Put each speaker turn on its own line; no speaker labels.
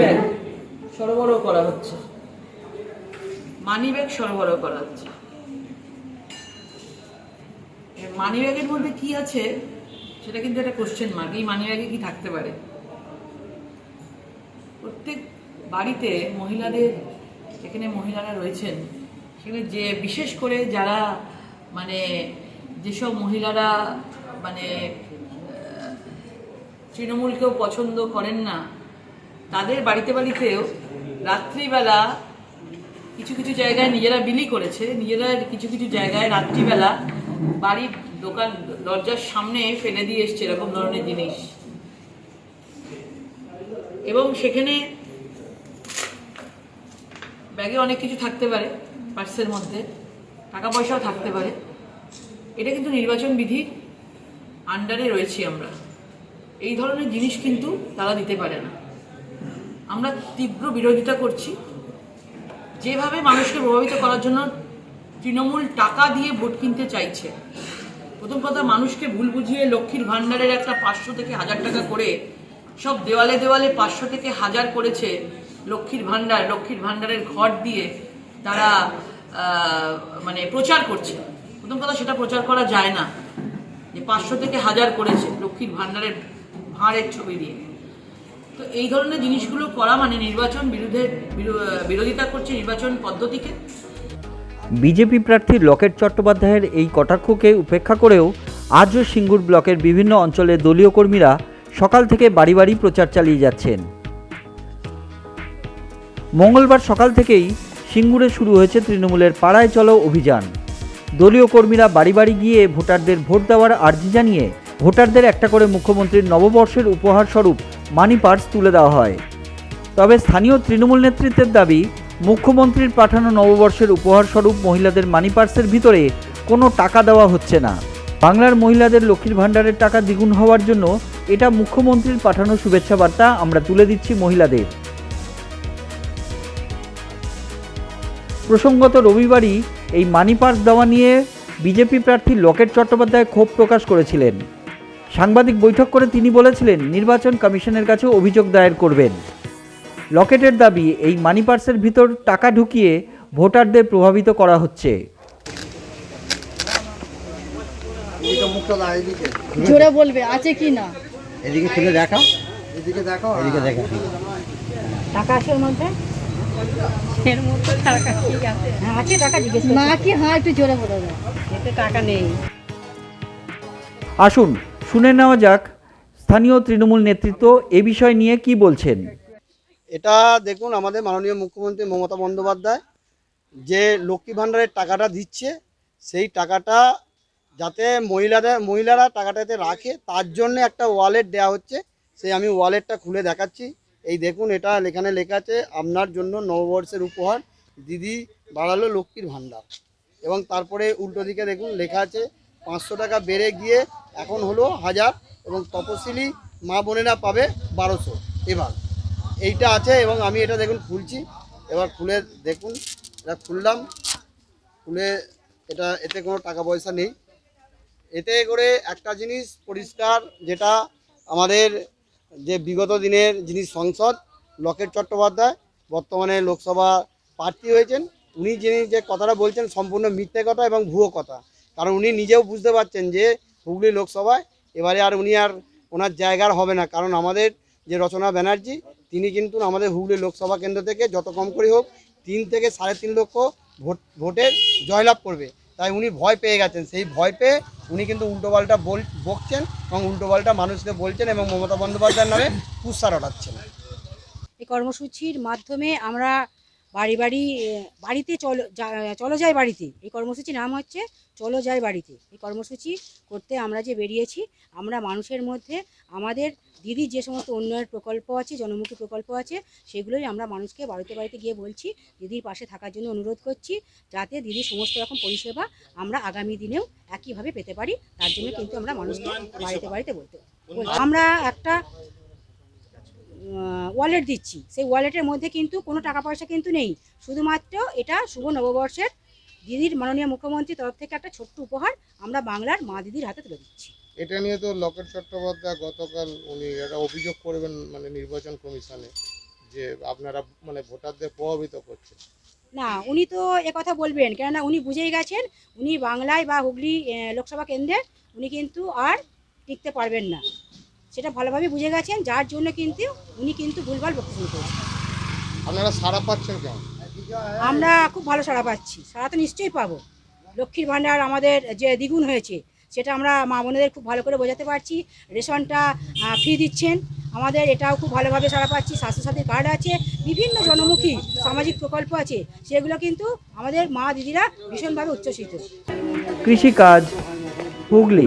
Bag সরবরাহ করা হচ্ছে। মানি ব্যাগ সরবরাহ করা হচ্ছে। মানি ব্যাগের মধ্যে কি আছে সেটা কিন্তু একটা কোশ্চেন মার্ক এই মানি ব্যাগে কি থাকতে পারে? প্রত্যেক বাড়িতে মহিলাদের এখানে মহিলারা রয়েছেন, সেখানে যে বিশেষ করে যারা মানে যেসব মহিলারা মানে তৃণমূলকেও পছন্দ করেন না তাদের বাড়িতে বাড়িতেও রাত্রিবেলা কিছু কিছু জায়গায় নিজেরা বিলি করেছে। নিজেরা কিছু কিছু জায়গায় রাত্রিবেলা বাড়ির দোকান, দরজার সামনে ফেলে দিয়ে এসছে এরকম ধরনের জিনিস। এবং সেখানে ব্যাগে অনেক কিছু থাকতে পারে পার্সের মধ্যে। টাকা পয়সাও থাকতে পারে। এটা কিন্তু নির্বাচন বিধির আন্ডারে রয়েছি আমরা। এই ধরনের জিনিস কিন্তু তারা দিতে পারে না। আমরা তীব্র বিরোধিতা করছি। যেভাবে মানুষকে প্রভাবিত করার জন্য তৃণমূল টাকা দিয়ে ভোট কিনতে চাইছে, প্রথম কথা মানুষকে ভুল বুঝিয়ে লক্ষ্মীর ভাণ্ডারের একটা পাঁচশো থেকে হাজার টাকা করে সব দেওয়ালে দেওয়ালে পাঁচশো থেকে হাজার করেছে লক্ষ্মীর ভাণ্ডার, লক্ষ্মীর ভাণ্ডারের ঘর দিয়ে তারা মানে প্রচার করছে। প্রথম কথা সেটা প্রচার করা যায় না। যে পাঁচশো থেকে হাজার করেছে লক্ষ্মীর ভাণ্ডারের ভাঁড়ের ছবি দিয়ে। তো এই ধরনের জিনিসগুলো করা মানে নির্বাচন বিরুদ্ধে বিরোধিতা করছে নির্বাচন পদ্ধতিকে?
বিজেপি প্রার্থী লকেট চট্টোপাধ্যায়ের এই কটাক্ষকে উপেক্ষা করেও আজও সিঙ্গুর ব্লকের বিভিন্ন অঞ্চলে দলীয় কর্মীরা সকাল থেকে বাড়ি বাড়ি প্রচার চালিয়ে যাচ্ছেন। মঙ্গলবার সকাল থেকেই সিঙ্গুরে শুরু হয়েছে তৃণমূলের পাড়ায় চলো অভিযান। দলীয় কর্মীরা বাড়ি বাড়ি গিয়ে ভোটারদের ভোট দেওয়ার আর্জি জানিয়ে ভোটারদের একটা করে মুখ্যমন্ত্রীর নববর্ষের উপহার স্বরূপ মানি পার্স তুলে দেওয়া হয়। তবে স্থানীয় তৃণমূল নেতৃত্বের দাবি, মুখ্যমন্ত্রীর পাঠানো নববর্ষের উপহার স্বরূপ মহিলাদের মানি পার্সের ভিতরে কোনো টাকা দেওয়া হচ্ছে না। বাংলার মহিলাদের লক্ষ্মীর ভাণ্ডারের টাকা দ্বিগুণ হওয়ার জন্য এটা মুখ্যমন্ত্রীর পাঠানো শুভেচ্ছা বার্তা আমরা তুলে দিচ্ছি মহিলাদের। প্রসঙ্গত রবিবারই এই মানি পার্স দেওয়া নিয়ে বিজেপি প্রার্থী লকেট চট্টোপাধ্যায় ক্ষোভ প্রকাশ করেছিলেন। সাংবাদিক বৈঠক করে তিনি বলেছিলেন নির্বাচন কমিশনের কাছে অভিযোগ দায়ের করবেন। লকেটের দাবি এই মানি পার্সের ভিতর টাকা ঢুকিয়ে ভোটারদের প্রভাবিত করা হচ্ছে।
জোরে বলবে আছে কি না?
এদিকে খুলে দেখাও। এদিকে দেখো এদিকে দেখো
টাকা আছে মধ্যে? এর মধ্যে টাকা ঠিক আছে? হ্যাঁ আছে টাকা জিজ্ঞেস না কি? হ্যাঁ একটু জোরে বলে দাও। এতে টাকা নেই।
আসুন শুনে নেওয়া যাক, স্থানীয় তৃণমূল নেতৃত্ব এ বিষয় নিয়ে কি বলছেন?
এটা দেখুন, আমাদের মাননীয় মুখ্যমন্ত্রী মমতা বন্দ্যোপাধ্যায় যে লক্ষ্মী ভাণ্ডারের টাকাটা দিচ্ছে, সেই টাকাটা যাতে মহিলাদের, মহিলারা টাকাটাতে রাখে, তার জন্য একটা ওয়ালেট দেওয়া হচ্ছে। সেই আমি ওয়ালেটটা খুলে দেখাচ্ছি। এই দেখুন, এটা এখানে লেখা আছে, আপনার জন্য নববর্ষের উপহার, দিদি বাড়ালো লক্ষ্মীর ভাণ্ডার। এবং তারপরে উল্টো দিকে দেখুন, লেখা আছে পাঁচশো টাকা বেড়ে গিয়ে এখন হলো হাজার এবং তপশিলি মা বোনেরা পাবে বারোশো। এবার এইটা আছে এবং আমি এটা দেখুন খুলছি। এবার খুলে দেখুন, এটা খুললাম। খুলে এটা, এতে কোনো টাকা পয়সা নেই। এতে করে একটা জিনিস পরিষ্কার, যেটা আমাদের যে বিগত দিনের যিনি সংসদ লকেট চট্টোপাধ্যায়, বর্তমানে লোকসভা প্রার্থী হয়েছেন, উনি যিনি যে কথাটা বলছেন সম্পূর্ণ মিথ্যে কথা এবং ভুয়ো কথা। কারণ উনি নিজেও বুঝতে পারছেন যে হুগলি লোকসভায় এবারে আর উনি আর ওনার জায়গার হবে না। কারণ আমাদের যে রচনা ব্যানার্জি, তিনি কিন্তু আমাদের হুগলি লোকসভা কেন্দ্র থেকে যত কম করে হোক তিন থেকে সাড়ে তিন লক্ষ ভোট, ভোটের জয়লাভ করবে। তাই উনি ভয় পেয়ে গেছেন। সেই ভয় পেয়ে উনি কিন্তু উল্টোপাল্টা বল, বকছেন এবং উল্টোপাল্টা মানুষকে বলছেন এবং মমতা বন্দ্যোপাধ্যায়ের নামে কুৎসা রটাচ্ছেন
এই কর্মসূচির মাধ্যমে আমরা বাড়ি বাড়ি বাড়িতে চলো চলো যাই বাড়িতে। এই কর্মসূচির নাম হচ্ছে চলো যাই বাড়িতে। এই কর্মসূচি করতে আমরা যে বেরিয়েছি, আমরা মানুষের মধ্যে, আমাদের দিদির যে সমস্ত উন্নয়ন প্রকল্প আছে, জনমুখী প্রকল্প আছে, সেগুলোই আমরা মানুষকে বাড়িতে বাড়িতে গিয়ে বলছি, দিদির পাশে থাকার জন্য অনুরোধ করছি, যাতে দিদির সমস্ত রকম পরিষেবা আমরা আগামী দিনেও একইভাবে পেতে পারি, তার জন্য কিন্তু আমরা মানুষকে বাড়িতে বাড়িতে বলতে আমরা একটা ওয়ালেট দিচ্ছি। সেই ওয়ালেটের মধ্যে কিন্তু কোনো টাকা পয়সা কিন্তু নেই। শুধুমাত্র এটা শুভ নববর্ষের দিদির মাননীয় মুখ্যমন্ত্রীর তরফ থেকে একটা ছোট্ট উপহার আমরা বাংলার মা দিদির হাতে তুলে দিচ্ছি।
এটা নিয়ে তো লকেট চট্টোপাধ্যায় গতকাল উনি একটা অভিযোগ করবেন মানে নির্বাচন কমিশনে যে আপনারা মানে ভোটারদের প্রভাবিত করছেন।
না উনি তো কথা বলবেন কেননা উনি বুঝেই গেছেন উনি বাংলায় বা হুগলি লোকসভা কেন্দ্রে উনি কিন্তু আর টিকতে পারবেন না। সেটা ভালোভাবে বুঝে গেছেন যার জন্য কিন্তু উনি কিন্তু ভুলভাল বক্তব্য করছেন
আপনারা সাড়া পাচ্ছেন কেমন
আমরা খুব ভালো সাড়া পাচ্ছি। সাড়া তো নিশ্চয়ই পাবো। লক্ষ্মীর ভাণ্ডার আমাদের যে দ্বিগুণ হয়েছে, সেটা আমরা মা বোনেদের খুব ভালো করে বোঝাতে পারছি। রেশনটা ফ্রি দিচ্ছেন। আমাদের এটাও খুব ভালোভাবে সাড়া পাচ্ছি। স্বাস্থ্যসাথী কার্ড আছে। বিভিন্ন জনমুখী সামাজিক প্রকল্প আছে। সেগুলো কিন্তু আমাদের মা দিদিরা ভীষণভাবে উচ্ছ্বসিত।
কৃষিকাজ, হুগলি।